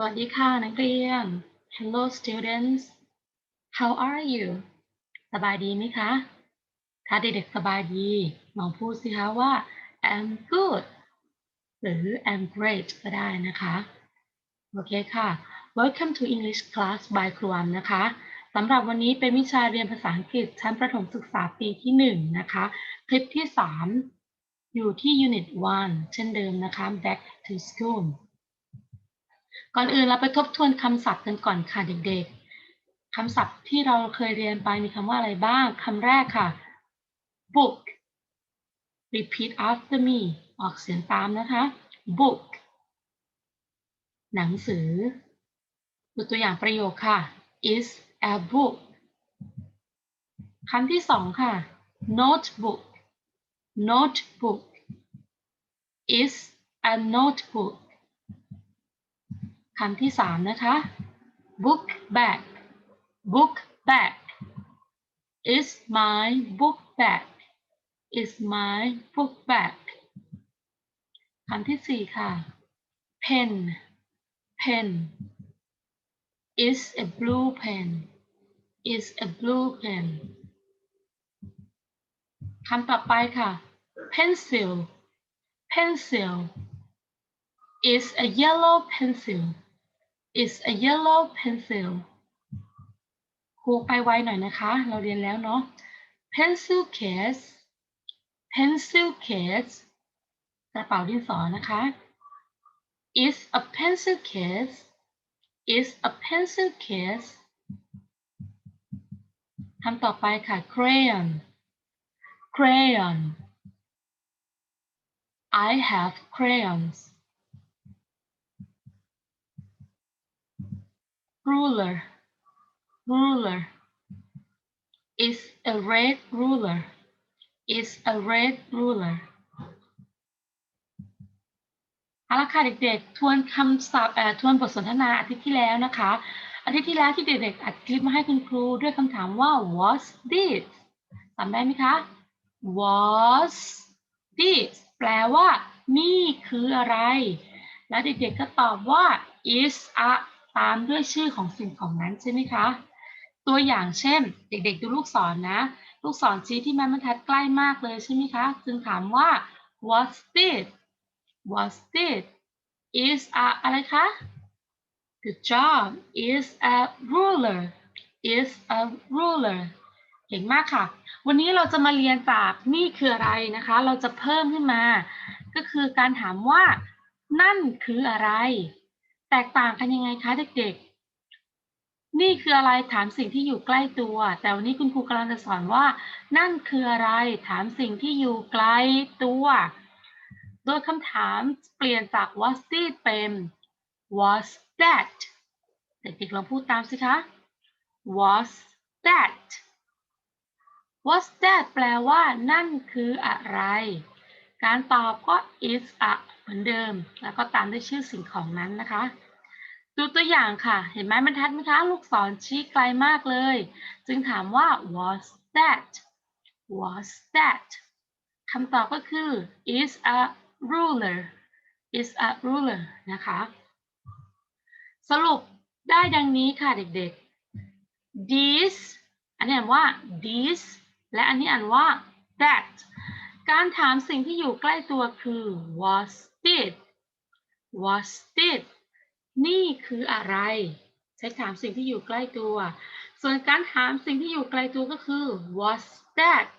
สวัสดีค่ะนักเรียน Hello students How are you สบายดีไหมคะ ถ้าเด็กๆสบายดีลองพูดสิคะว่า I'm good หรือ I'm great ก็ได้นะคะ โอเคค่ะ Welcome to English class by ครูอันนะคะสำหรับวันนี้เป็นวิชาเรียนภาษาอังกฤษชั้นประถมศึกษาปีที่ 1 นะคะ คลิปที่ 3 อยู่ที่ Unit 1 เช่นเดิมนะคะ Back to School ก่อนอื่นเราไปทบทวนคำศัพท์กันก่อนค่ะเด็กๆคำศัพท์ที่เราเคยเรียนไปมีคำว่าอะไรบ้างคำแรกค่ะ book repeat after me ออกเสียงตามนะคะ book หนังสือดูตัวอย่างประโยคค่ะ is a book คำที่สองค่ะ notebook notebook is a notebook คำที่สามนะคะ book bag book bag is my book bag is my book bag คำที่สี่ค่ะ pen pen is a blue pen is a blue pen คำต่อไปค่ะ pencil pencil is a yellow pencil is a yellow pencil ครูไปไวหน่อยนะคะ เราเรียนแล้วเนาะ pencil case pencil case กระเป๋าดินสอนะคะ is a pencil case is a pencil case คำต่อไปค่ะ crayon crayon I have crayons ruler ruler is a red ruler is a red ruler เอาละค่ะเด็กๆ ทวนคำศัพท์เอ่อทวนบทสนทนาอาทิตย์ที่แล้วนะคะ อาทิตย์ที่แล้วที่เด็กๆอัดคลิปมาให้คุณครูด้วยคำถามว่า was this จำได้ไหมคะ was this แปลว่า นี่คืออะไร แล้วเด็กๆก็ตอบว่า is a ตามด้วยชื่อของสิ่งของนั้นใช่ไหมคะ ตัวอย่างเช่น เด็กๆ ดูลูกศรนนะ ลูกศรชี้ที่ไม้บรรทัดใกล้มากเลยใช่ไหมคะ จึงถามว่า what's this what's this is a อะไรคะ good job is a ruler is a ruler เก่งมากค่ะ วันนี้เราจะมาเรียนจากนี่คืออะไรนะคะ เราจะเพิ่มขึ้นมา ก็คือการถามว่า นั่นคืออะไร แตกต่างกันยังไงคะเด็กๆ นี่คืออะไรถามสิ่งที่อยู่ใกล้ตัว แต่วันนี้คุณครูกำลังจะสอนว่า นั่นคืออะไรถามสิ่งที่อยู่ไกลตัว โดยคำถามเปลี่ยนจาก was it เป็น was that เด็กๆลองพูดตามสิคะ was that was that แปลว่า นั่นคืออะไร การตอบก็ is a เหมือนเดิม แล้วก็ตามด้วยชื่อสิ่งของนั้นนะคะ ดูตัวอย่างค่ะ เห็นไหมบรรทัดไหมคะ ลูกศรชี้ไกลมากเลย จึงถามว่า was that was that คำตอบก็คือ is a ruler is a ruler นะคะ สรุปได้ดังนี้ค่ะเด็กๆ this อันนี้อ่านว่า this และอันนี้อ่านว่า that การถามสิ่งที่อยู่ใกล้ตัวคือ was it was it นี่คืออะไร ใช้ถามสิ่งที่อยู่ใกล้ตัว ส่วนการถามสิ่งที่อยู่ไกลตัวก็คือ was that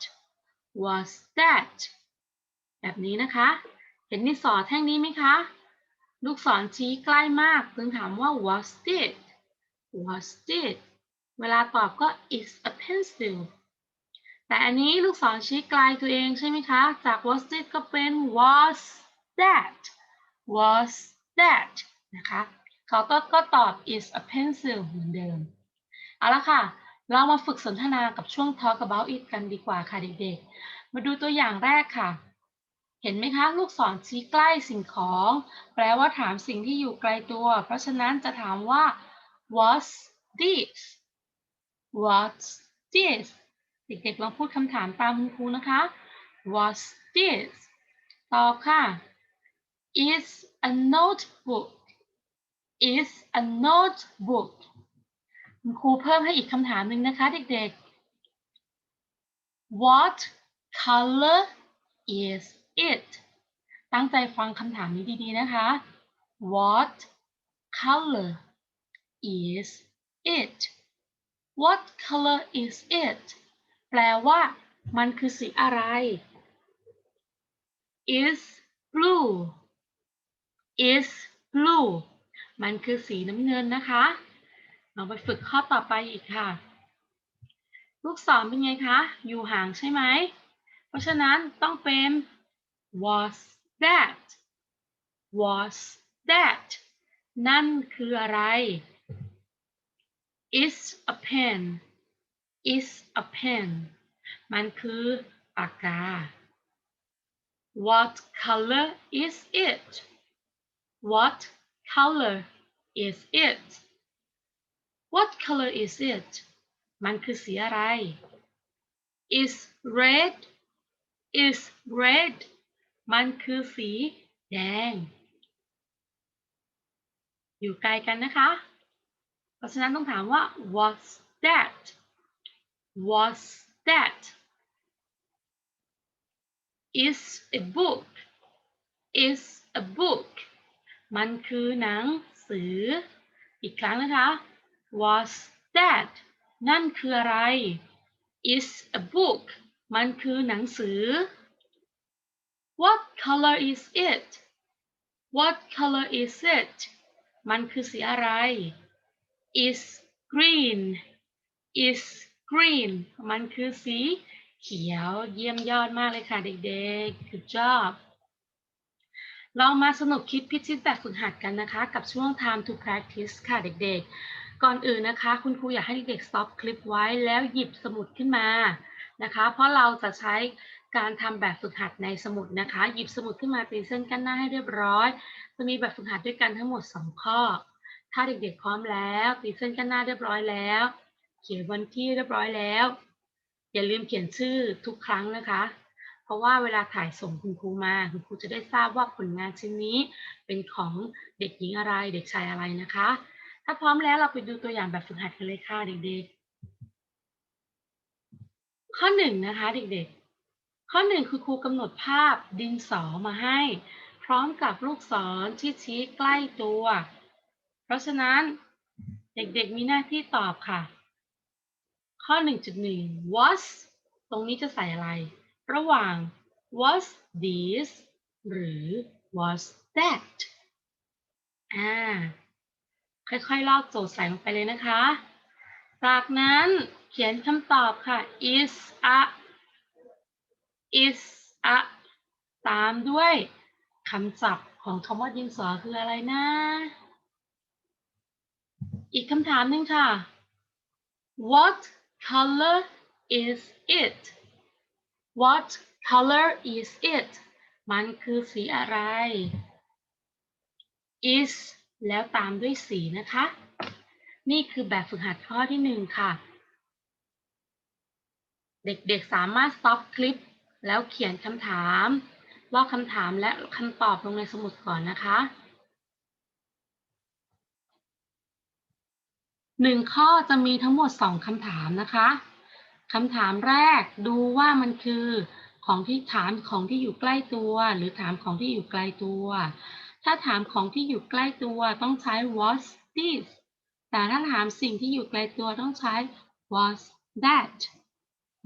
was that แบบนี้นะคะ เห็นดิสอแท่งนี้ไหมคะ ลูกศรชี้ใกล้มากจึงถามว่า was it was it เวลาตอบก็ is a pencil แต่อันนี้ลูกศรชี้ไกลตัวเองใช่ไหมคะ จาก was it ก็เป็น was that was that นะคะ เขาก็ก็ตอบ is a pencil เหมือนเดิม เอาละค่ะ เรามาฝึกสนทนากับช่วง talk about it กันดีกว่าค่ะเด็กๆ มาดูตัวอย่างแรกค่ะ เห็นไหมคะ ลูกศรชี้ใกล้สิ่งของ แปลว่าถามสิ่งที่อยู่ไกลตัว เพราะฉะนั้นจะถามว่า what's this what's this เด็กๆลองพูดคำถามตามคุณครูนะคะ what's this ตอบค่ะ is a notebook is a notebook คุณครูเพิ่มให้อีกคำถามหนึ่งนะคะ เด็กๆ What color is it ตั้งใจฟังคำถามนี้ดีๆนะคะ What color is it What color is it แปลว่ามันคือสีอะไร is blue is blue มันคือสีน้ำเงินนะคะ เราไปฝึกข้อต่อไปอีกค่ะ ลูกศรเป็นไงคะ อยู่ห่างใช่ไหม เพราะฉะนั้นต้องเป็น was that was that นั่นคืออะไร is a pen is a pen มันคือปากกา What color is it What color is it What color is it มันคือสีอะไร is red is red มันคือสีแดง อยู่ไกลกันนะคะ เพราะฉะนั้นต้องถามว่า what's that what's that is a book is a book มันคือหนังสือ อีกครั้งนะคะ was that นั่นคืออะไร is a book มันคือหนังสือ what color is it what color is it มันคือสีอะไร is green is green มันคือสีเขียวเยี่ยมยอดมากเลยค่ะเด็กๆ good job เรามาสนุกคิดพิชิตแบบฝึกหัดกันนะคะ กับช่วง time to practice ค่ะเด็กๆ ก่อนอื่นนะคะ คุณครูอยากให้เด็กๆ stop คลิปไว้แล้วหยิบสมุดขึ้นมานะคะ เพราะเราจะใช้การทำแบบฝึกหัดในสมุดนะคะ หยิบสมุดขึ้นมาตีเส้นกั้นหน้าให้เรียบร้อย จะมีแบบฝึกหัดด้วยกันทั้งหมด 2 ข้อ ถ้าเด็กๆ พร้อมแล้วตีเส้นกั้นหน้าเรียบร้อยแล้ว ขียนวันที่เรียบร้อยแล้ว อย่าลืมเขียนชื่อทุกครั้งนะคะ เพราะว่าเวลาถ่ายส่งคุณครูมาคุณครูจะได้ทราบว่าผลงานชิ้นนี้เป็นของเด็กหญิงอะไรเด็กชายอะไรนะคะ ถ้าพร้อมแล้วเราไปดูตัวอย่างแบบฝึกหัดกันเลยค่ะเด็กๆ ข้อหนึ่งนะคะเด็กๆ ข้อหนึ่งคือครูกำหนดภาพดินสอมาให้ พร้อมกับลูกศรที่ชี้ใกล้ตัว เพราะฉะนั้นเด็กๆมีหน้าที่ตอบค่ะ ข้อ 1.1 was ตรงนี้จะใส่อะไร ระหว่าง was this หรือ was that อ่า ค่อยๆลอกโจทย์ใส่ลงไปเลยนะคะ จากนั้นเขียนคำตอบค่ะ is a is a ตามด้วยคำศัพท์ของคำว่าดินสอคืออะไรนะ อีกคำถามหนึ่งค่ะ what color is it what color is it มันคือสีอะไร is แล้วตามด้วยสีนะคะ นี่คือแบบฝึกหัดข้อที่หนึ่งค่ะ เด็กๆสามารถ stop คลิป แล้วเขียนคำถามลอกคำถามและคำตอบลงในสมุดก่อนนะคะ หนึ่งข้อจะมีทั้งหมดสองคำถามนะคะคำถามแรกดูว่ามันคือของที่ถามของที่อยู่ใกล้ตัว หรือถามของที่อยู่ไกลตัว ถ้าถามของที่อยู่ใกล้ตัวต้องใช้ was this แต่ถ้าถามสิ่งที่อยู่ไกลตัวต้องใช้ was that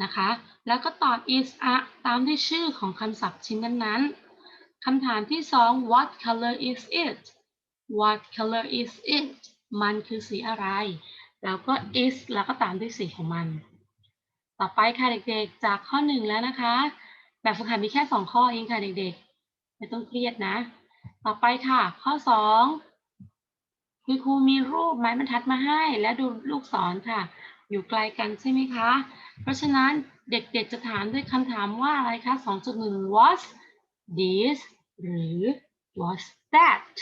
นะคะ แล้วก็ตอบ is a ตามด้วยชื่อของคำศัพท์ชิ้นนั้นๆคำถามที่สอง what color is it what color is it มันคือสีอะไร แล้วก็ is แล้วก็ตามด้วยสีของมัน ต่อไปค่ะเด็กๆ จากข้อหนึ่งแล้วนะคะ แบบฝึกหัดมีแค่สองข้อเองค่ะเด็กๆ ไม่ต้องเครียดนะ ต่อไปค่ะ ข้อสองคุณครูมีรูปไม้บรรทัดมาให้ และดูลูกศรค่ะ อยู่ไกลกันใช่ไหมคะ เพราะฉะนั้นเด็กๆ จะถามด้วยคำถามว่าอะไรคะ 2.1 was this หรือ was that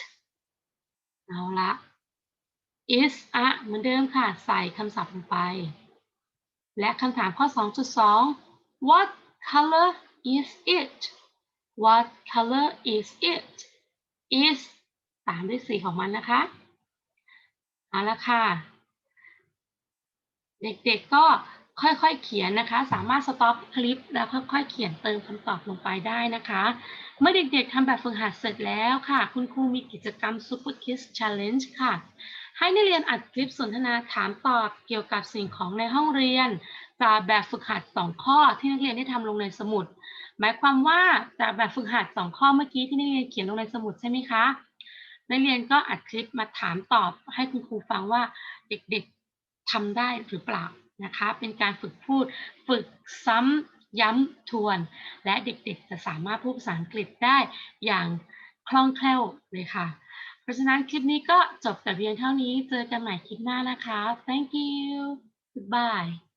เอาละ is a เหมือนเดิมค่ะ ใส่คำศัพท์ลงไป และคำถามข้อ 2.2 what color is it what color is it is ตามด้วยสีของมันนะคะ เอาละค่ะ เด็กๆก็ค่อยๆเขียนนะคะ สามารถสต็อปคลิปแล้วค่อยๆเขียนเติมคำตอบลงไปได้นะคะ เมื่อเด็กๆทำแบบฝึกหัดเสร็จแล้วค่ะ คุณครูมีกิจกรรม Super Kids Challenge ค่ะ ให้นักเรียนอัดคลิปสนทนาถามตอบเกี่ยวกับสิ่งของในห้องเรียนจากแบบฝึกหัด 2 ข้อที่นักเรียนได้ทำลงในสมุด หมายความว่าจากแบบฝึกหัด 2 ข้อเมื่อกี้ที่นักเรียนเขียนลงในสมุดใช่ไหมคะนักเรียนก็อัดคลิปมาถามตอบให้คุณครูฟังว่าเด็กๆทำได้หรือเปล่านะคะ เป็นการฝึกพูดฝึกซ้ำย้ำทวน และเด็กๆจะสามารถพูดภาษาอังกฤษได้อย่างคล่องแคล่วเลยค่ะ ราะฉะนั้นคลิปนี้ก็จบแต่เพียงเท่านี้ เจอกันใหม่คลิปหน้านะคะ thank you goodbye